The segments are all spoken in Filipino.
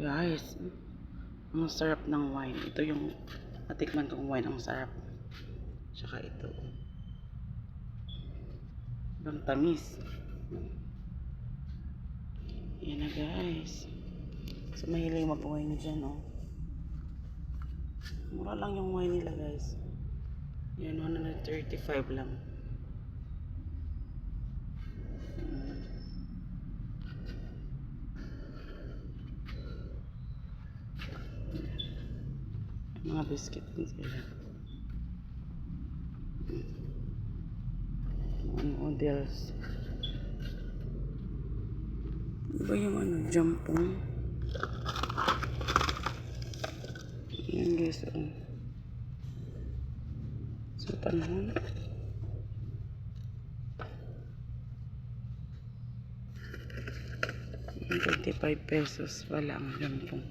Guys, ang sarap ng wine. Ito yung natikman kong wine. Ang sarap. Tsaka ito. Ibang tamis. Yan na guys. So mahilig mag-wine dyan oh. Mura lang yung wine nila guys. Yan, 135 lang. Mga biscuit din sila. Mga noodles. Iba yung ano, jampong. Yan guys, oh. Sa panahon. Yung 25 pesos wala ang jampong.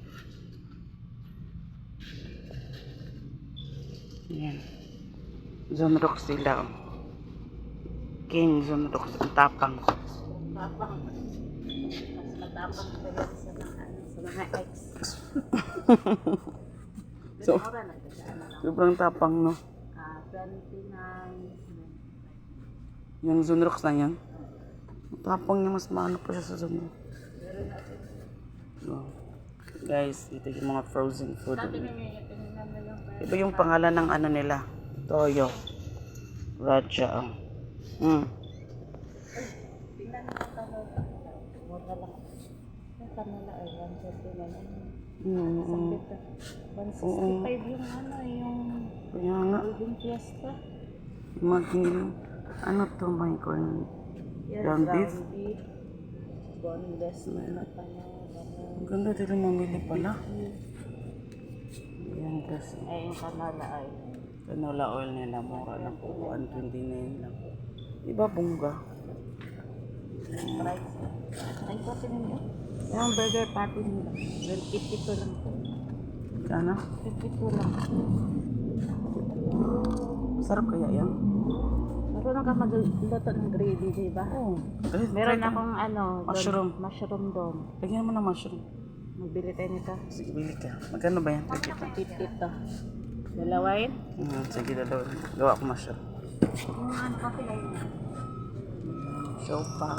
Yan. Zonrox sila. King Zonrox. Ang tapang. Tapang. Mas matapang talaga sa mga, sa mga ex. So, sobrang tapang, no? Ah, 29. Yung Zonrox na yan. Ang tapang niya, mas maano pa siya sa Zonrox. So, guys, ito yung mga frozen food. Dati may Iba yung pangalan ng ano nila. Toyo. Raja. Oh. Mm. Tingnan na lang tayo. Mura lang. Yung kanila ay 129. Mm, mm, Isang mm. bita. 165 yung ano, yung Kaya nga, Golden Fiesta. maging, ano to, my corn. Yes, Ground beef? beef. Boneless na pa na. Ang ganda din mamili pala. Yan kasi. Ay, yung kanala ay. Canola oil nila, mura lang po. 129 lang. Diba bungga? Price. Ay, ko ninyo. Yung burger patty nila. Well, 52 lang po. Sana? 52 lang. Sarap kaya yan? Marunong ka magluto ng gravy, di ba? Oo. Eh, Meron akong ano, Mushroom. mushroom doon. Lagyan mo ng mushroom. Magbili tayo nito. Sige, bili ka. Magkano ba yan? Try kita. 50 to. Dalawa yun? Hmm, sige, dalawa. Gawa ko mushroom. Yung ano pa sila yun? Show pa.